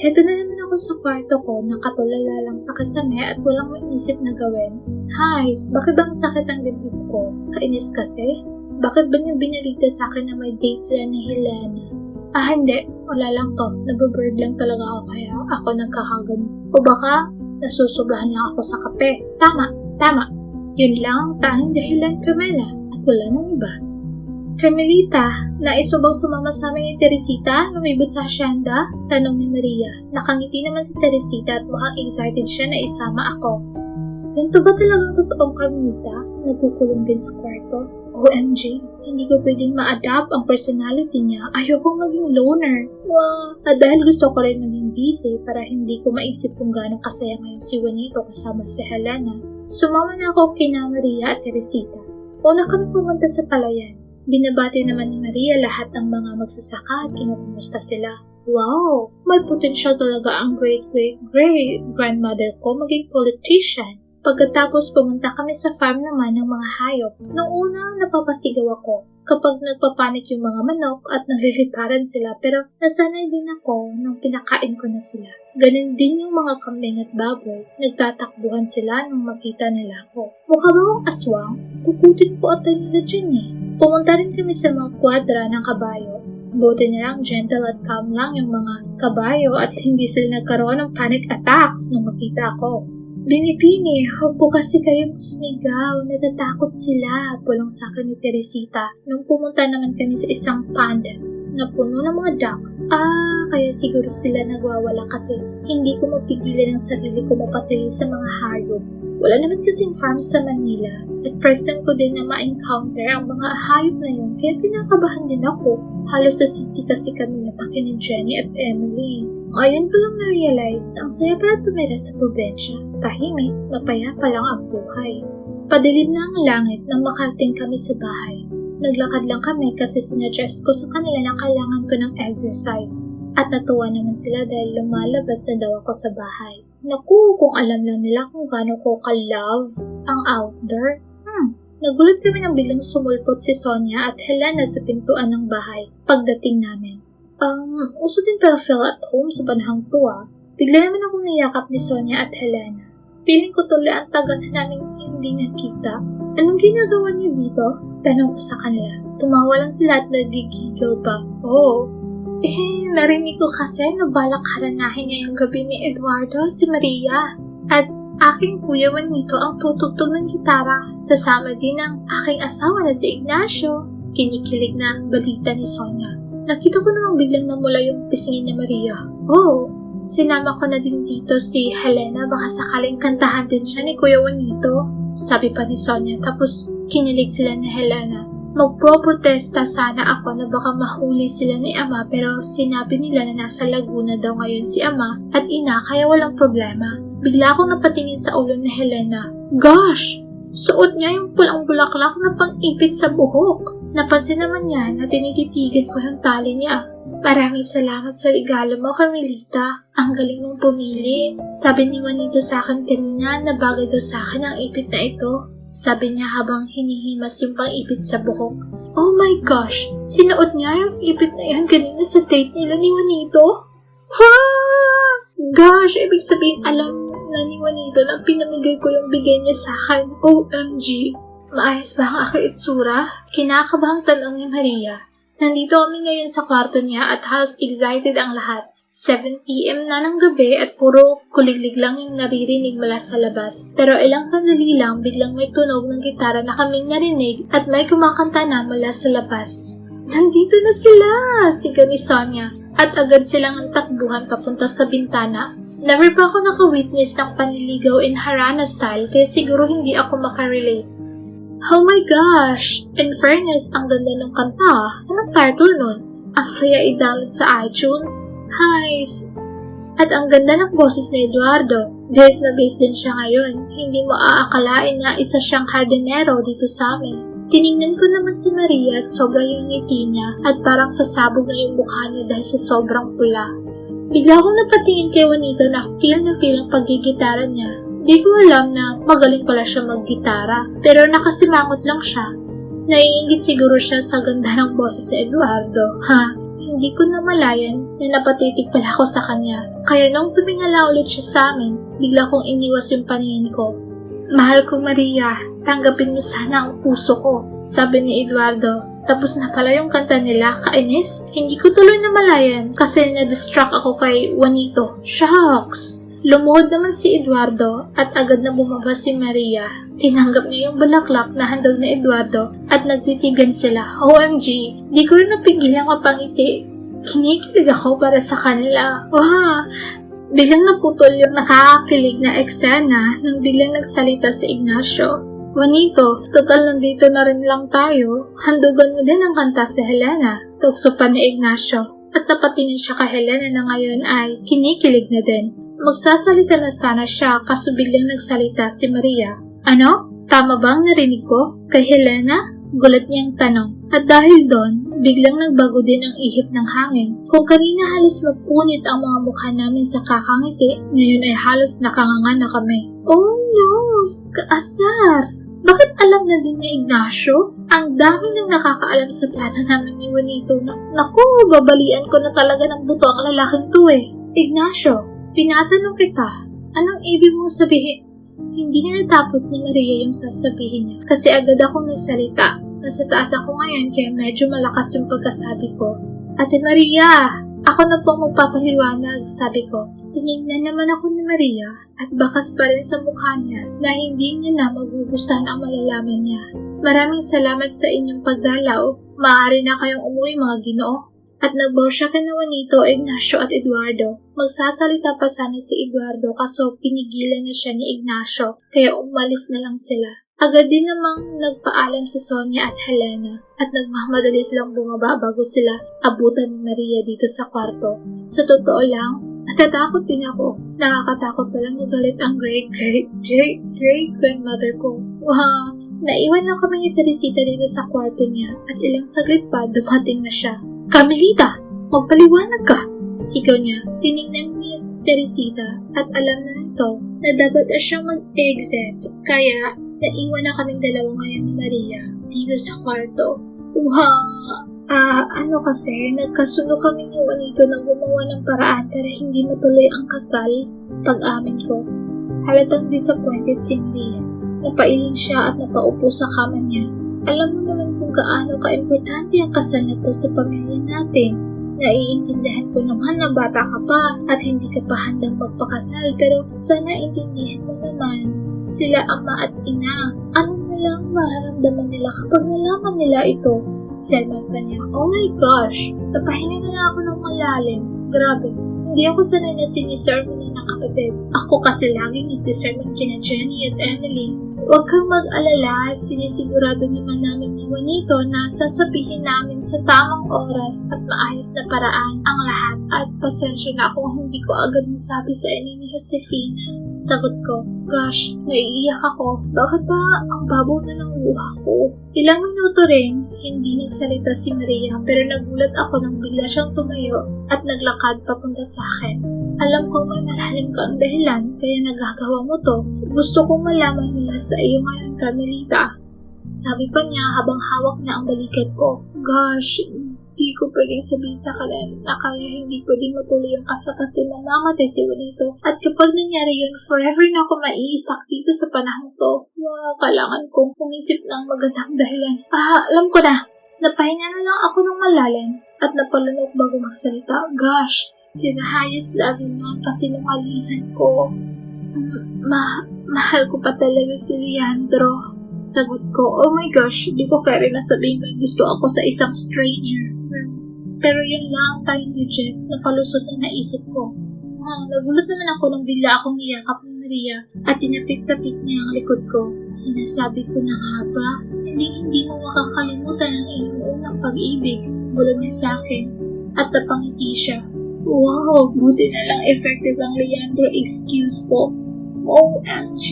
Heto na naman ako sa kwarto ko, nakatulala lang sa kasame at walang maisip na gawin. Hays, bakit bang sakit ang dibdib ko? Kainis kasi? Bakit ba niya binalita sa akin na may date sila ni Helena? Ah, hindi. Wala lang to. Nababird lang talaga ako kaya ako nagkakagano. O baka, nasusobrahan lang ako sa kape. Tama, tama. Yun lang ang tanging dahilan, Carmela. At wala nang iba. Carmelita, nais mo bang sumama sa amin ni Teresita lumibot sa asyenda? Tanong ni Maria. Nakangiti naman si Teresita at mukhang excited siya na isama ako. Ganito ba talagang totoong Carmelita? Nagkukulong din sa kwarto? OMG, hindi ko pwedeng ma-adapt ang personality niya. Ayokong maging loner. Wow. At dahil gusto ko rin maging busy para hindi ko maisip kung gaano kasaya ngayon si Juanito kasama si Helena, sumama na ako kina Maria at Teresita. Una kami pumunta sa palayan. Binabati naman ni Maria lahat ng mga magsasaka at kinukumusta sila. Wow! May potential talaga ang great-great-great-grandmother ko maging politician. Pagkatapos pumunta kami sa farm naman ng mga hayop. Noong una, napapasigaw ako kapag nagpapanik yung mga manok at nagliliparan sila pero nasanay din ako nung pinakain ko na sila. Ganon din yung mga kambing at baboy. Nagtatakbuhan sila nung makita nila ako. Mukha ba aswang? Kukutin ko atay nila dyan eh. Pumunta rin kami sa mga kwadra ng kabayo. Buti na lang gentle at calm lang yung mga kabayo at hindi sila nagkaroon ng panic attacks nung makita ako. Binibini, huwag po kasi kayong sumigaw. Natatakot sila. Pulong sa akin ni Teresita nung pumunta naman kami sa isang pond na puno ng mga ducks. Ah, kaya siguro sila nagwawala kasi hindi ko mapigilan ang sarili ko mapatili sa mga hayop. Wala naman kasing farm sa Manila. At first time ko din na ma-encounter ang mga hayop na yun, kaya pinakabahan din ako. Halos sa city kasi kami napaki ni Jenny at Emily. Ngayon ko lang na-realize na ang saya pala tumira sa probensya. Tahimik, mapayapa lang ang buhay. Padilim na ang langit nang makarating kami sa bahay. Naglakad lang kami kasi sinuggest ko sa kanila na kailangan ko ng exercise. At natuwa naman sila dahil lumalabas na daw ako sa bahay. Naku, kung alam lang nila kung gaano ko ka-love ang outdoor. Hmm, nagulat kami nang biglang sumulpot si Sonia at Helena sa pintuan ng bahay pagdating namin. Um, uso din pala feel at home sa panahang to ah. Bigla naman akong niyakap ni Sonia at Helena. Feeling ko tuloy ang tagal na namin hindi nakita. Anong ginagawa niyo dito? Tanong ko sa kanila. Tumawa lang sila at nagigigil pa. Oh, eh, narinig ko kasi na balak haranahin niya yung gabi ni Eduardo, si Maria. At aking kuya Juanito ang tutugtog ng gitara. Sasama din ang aking asawa na si Ignacio. Kinikilig na balita ni Sonia. Nakita ko namang biglang namula yung pisngin ni Maria. Oh, sinama ko na din dito si Helena baka sakaling kantahan din siya ni Kuya Juanito. Sabi pa ni Sonia tapos kinilig sila ni Helena. Magpro-protesta sana ako na baka mahuli sila ni Ama pero sinabi nila na nasa Laguna daw ngayon si Ama at Ina kaya walang problema. Bigla akong napatingin sa ulo ni Helena. Gosh! Suot niya yung pulang bulaklak na pang-ipit sa buhok. Napansin naman niya na tinititigan ko yung tali niya. Maraming salamat sa regalo mo, Carmelita. Ang galing mong pumili. Sabi ni Juanito sa akin kanina na bagay daw sa akin ang ipit na ito. Sabi niya habang hinihimas yung pang-ipit sa buhok. Oh my gosh! Sinuot niya yung ipit na yan kanina sa date nila ni Juanito? Ha! Gosh! Ibig sabihin alam na ni Juanito na pinamigay ko yung bigay niya sa akin. OMG! Maayos ba ang aking itsura? Kinakabahang tanong ni Maria. Nandito kami ngayon sa kwarto niya at halos excited ang lahat. 7pm na ng gabi at puro kuliglig lang yung naririnig mula sa labas. Pero ilang sandali lang biglang may tunog ng gitara na kaming narinig at may kumakanta na mula sa labas. Nandito na sila! Siga ni Sonia at agad silang takbuhan papunta sa bintana. Never pa ako naka-witness ng panliligaw in Harana style kaya siguro hindi ako makarelate. Oh my gosh! In fairness, ang ganda ng kanta. Anong title nun? Ang saya i-download sa iTunes. Highs! At ang ganda ng boses ni Eduardo. Base na base din siya ngayon. Hindi mo aakalain na isa siyang hardinero dito sa amin. Tiningnan ko naman si Maria at sobrang yung ngiti niya at parang sasabog na yung mukha niya dahil sa sobrang pula. Bigla akong napatingin kay Juanito na feel na feel ang paggigitara niya. Di ko alam na magaling pala siya maggitara, pero nakasimangot lang siya. Naiingit siguro siya sa ganda ng boses ni Eduardo. Ha, hindi ko namalayan na napatitig pala ako sa kanya. Kaya nung tumingala ulit siya sa amin, bigla kong iniwas yung paningin ko. Mahal ko Maria, tanggapin mo sana ang puso ko, sabi ni Eduardo. Tapos na pala yung kanta nila, kainis. Hindi ko tuloy namalayan kasi na-distract ako kay Juanito. Shucks! Lumuhod naman si Eduardo at agad na bumaba si Maria. Tinanggap niya yung bulaklak na handog ni Eduardo at nagtitigan sila. OMG, di ko rin napigilan mapangiti. Kinikilig ako para sa kanila. Wow! Biglang naputol yung nakakakilig na eksena nang biglang nagsalita si Ignacio. Juanito, total nandito na rin lang tayo. Handugan mo din ang kanta si Helena. Tukso pa ni Ignacio. At napatingin siya kay Helena na ngayon ay kinikilig na din. Magsasalita na sana siya kaso biglang nagsalita si Maria. Ano? Tama bang narinig ko? Kay Helena? Gulat niyang tanong. At dahil doon, biglang nagbago din ang ihip ng hangin. Kung kanina halos mapunit ang mga mukha namin sa kakangiti, ngayon ay halos nakanganga na kami. Oh no! Kaasar! Bakit alam na din ni Ignacio? Ang dami nang nakakaalam sa plano namin ni Juanito na, naku, babalian ko na talaga ng buto ang lalaking to eh. Ignacio, tinatanong kita, anong ibig mong sabihin? Hindi na natapos ni Maria yung sasabihin niya kasi agad akong nagsalita. Nasa taas ako ngayon kaya medyo malakas yung pagkasabi ko. Ate Maria, ako na po ang magpapaliwanag, sabi ko. Tinignan naman ako ni Maria at bakas pa rin sa mukha niya na hindi niya na magugustuhan ang malalaman niya. Maraming salamat sa inyong pagdalaw. Maaari na kayong umuwi mga ginoo. At nagbaw siya kay Juanito, Ignacio at Eduardo. Magsasalita pa sana si Eduardo kaso pinigilan na siya ni Ignacio kaya umalis na lang sila. Agad din namang nagpaalam si Sonia at Helena at nagmamadali silang bumaba bago sila abutan ni Maria dito sa kwarto. Sa totoo lang, natatakot din ako. Nakakatakot palang magalit ang great great great great grandmother ko. Wow! Naiwan lang kami ni Teresita dito sa kwarto niya at ilang saglit pa dumating na siya. Carmelita, magpaliwanag ka! Sigaw niya. Tinignan niya si Teresita at alam na nito na dapat na siyang mag-exit kaya naiwan na kaming dalawa ngayon ni Maria dito sa kwarto. Wow! Ah, ano kasi, nagkasundo kami ni Juanito na gumawa ng paraan para hindi matuloy ang kasal pag-amin ko. Halatang disappointed si Maria. Napailing siya at napaupo sa kama niya. Alam mo kung gaano ka-importante ang kasal na to sa pamilya natin. Naiintindihan ko naman na bata ka pa at hindi ka pa handang magpakasal pero sana intindihan mo naman sila ama at ina. Ano na lang mararamdaman nila kapag nalaman nila ito? Sermon pa niya, oh my gosh, napahinga na lang ako ng malalim. Grabe, hindi ako sanay na sinisermon ng kapatid. Ako kasi laging isisermon kina Jenny at Emily. Huwag kang mag-alala, sinisigurado naman namin ni Juanito na sasabihin namin sa tamang oras at maayos na paraan ang lahat at pasensya na kung hindi ko agad nasabi sa inyo ni Josefina. Sagot ko, gosh, naiiyak ako. Bakit ba ang babaw na ng luha ko? Ilang minuto rin, hindi nagsalita si Maria pero nagulat ako nang bigla siyang tumayo at naglakad papunta sa akin. Alam ko may malalim ka ang dahilan kaya nagagawa mo to. Gusto kong malaman mula sa iyo ngayon, Carmelita. Sabi pa niya habang hawak na ang balikat ko. Gosh, hindi ko pwedeng sabihin sa kanila na kaya hindi pwedeng matuloy ang kasal kasi mamamatay si Juanito. At kapag nangyari yun, forever na ako maiisak dito sa panahon to. Wow, kailangan kong pumisip ng magandang dahilan. Ah, alam ko na. Napahinga na lang ako ng malalim at napalunok bago magsalita. Gosh, sinahayas lagi na ang kasinungalingan ko. Ma, mahal ko pa talaga si Leandro. Sagot ko, oh my gosh, di ko kaya rin nasabihin may gusto ako sa isang stranger. Pero yun lang tayong legit, napalusot na naisip ko. Ah, nagulat naman ako nung bigla akong niyakap ni Maria at tinapik-tapik niya ang likod ko. Sinasabi ko na nga ba, hindi hindi mo makakalimutan ang iyong unang pag-ibig. Bulog niya sa akin at napangiti siya. Wow, buti na lang effective ang Leandro excuse ko. OMG.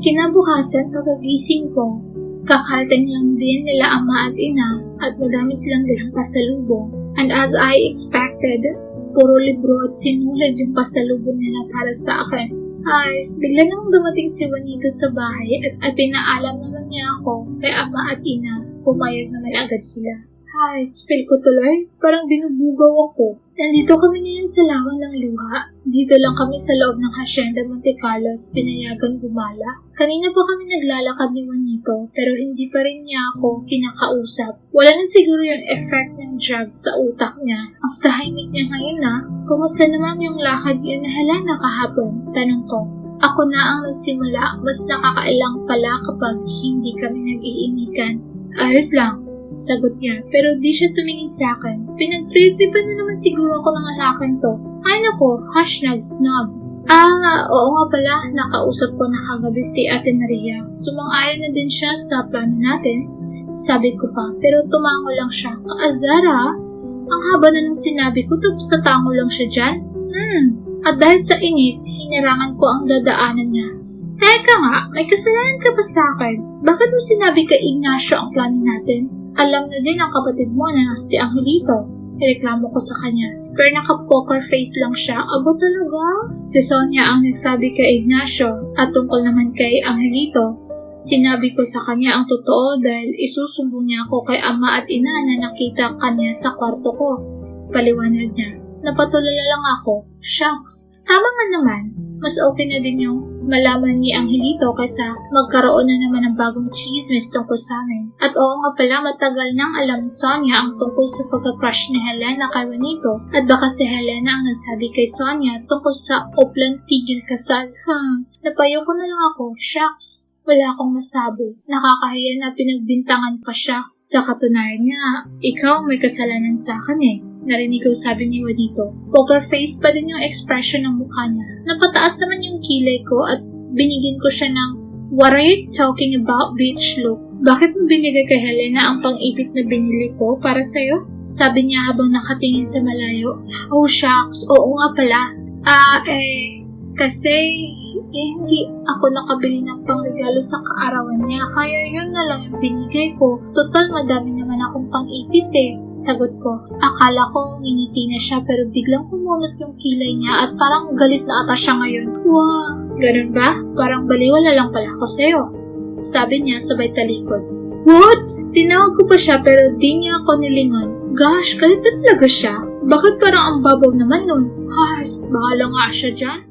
Kinabukasan pagkagising ko, kakarating lang din nila ama at ina at madami silang dalang pasalubong. And as I expected, puro libro at sinulat yung pasalubong nila para sa akin. Ayos, bigla nang dumating si Juanito sa bahay at, at pinaalam naman niya ako kay ama at ina. Pumayag naman agad sila. Ay, feel ko tuloy. Parang binubugaw ako. Nandito kami ngayon sa lawan ng luha. Dito lang kami sa loob ng Hacienda Monte Carlos, pinayagan gumala. Kanina pa kami naglalakad ni Juanito, pero hindi pa rin niya ako kinakausap. Wala na siguro yung effect ng drugs sa utak niya. Ang tahimik niya ngayon na, kumusta naman yung lakad yun na Helena kahapon? Tanong ko. Ako na ang nagsimula, mas nakakailang pala kapag hindi kami nag-iinikan. Ayos lang, Sagot niya, pero di siya tumingin sa akin. Pinag-tripipan na naman siguro ako ng lalaking to. Ay nako, hashtag snob. Ah, oo nga pala, nakausap ko na kagabi si Ate Maria. Sumang-ayon na din siya sa plano natin. Sabi ko pa, pero tumango lang siya. Kaazara, ang haba na nung sinabi ko tapos sa tango lang siya dyan. Hmm, at dahil sa inis, hinarangan ko ang dadaanan niya. Teka nga, may kasalanan ka ba sa akin? Bakit mo sinabi kay Ignacio ang plano natin? Alam na din ang kapatid mo na si Angelito. Reklamo ko sa kanya. Pero naka-poker face lang siya. Aba talaga? Si Sonia ang nagsabi kay Ignacio at tungkol naman kay Angelito. Sinabi ko sa kanya ang totoo dahil isusumbong niya ako kay ama at ina na nakita kanya sa kwarto ko. Paliwanag niya. Napatulala lang ako. Shucks. Tama nga naman. Mas okay na din yung malaman ni Angelito kaysa magkaroon na naman ng bagong chismis tungkol sa amin. At oo nga pala matagal nang alam ni Sonia ang tungkol sa pagka-crush ni Helena kay Juanito at baka si Helena ang nagsabi kay Sonia tungkol sa Oplan Tigil Kasal. Hmm, napayo ko na lang ako. Shucks. Wala akong masabi. Nakakahiya na pinagbintangan pa siya. Sa katunayan nga, ikaw may kasalanan sa akin eh. Narinig ko sabi ni Juanito. Poker face pa din yung expression ng mukha niya. Napataas naman yung kilay ko at binigyan ko siya ng What are you talking about, bitch look? Bakit mo binigay kay Helena ang pang-ipit na binili ko para sa'yo? Sabi niya habang nakatingin sa malayo. Oh shucks, oo nga pala. Ah, eh, kasi eh, hindi ako nakabili ng pangregalo sa kaarawan niya, kaya yun na lang yung binigay ko. Total, madami naman akong pang-ipit eh. Sagot ko. Akala ko ngingiti na siya pero biglang kumunot yung kilay niya at parang galit na ata siya ngayon. Wow, ganun ba? Parang baliwala lang pala ako sa'yo. Sabi niya sabay talikod. What? Tinawag ko pa siya pero di niya ako nilingon. Gosh, galit na talaga siya. Bakit parang ang babaw naman nun? Has, bahala nga siya dyan.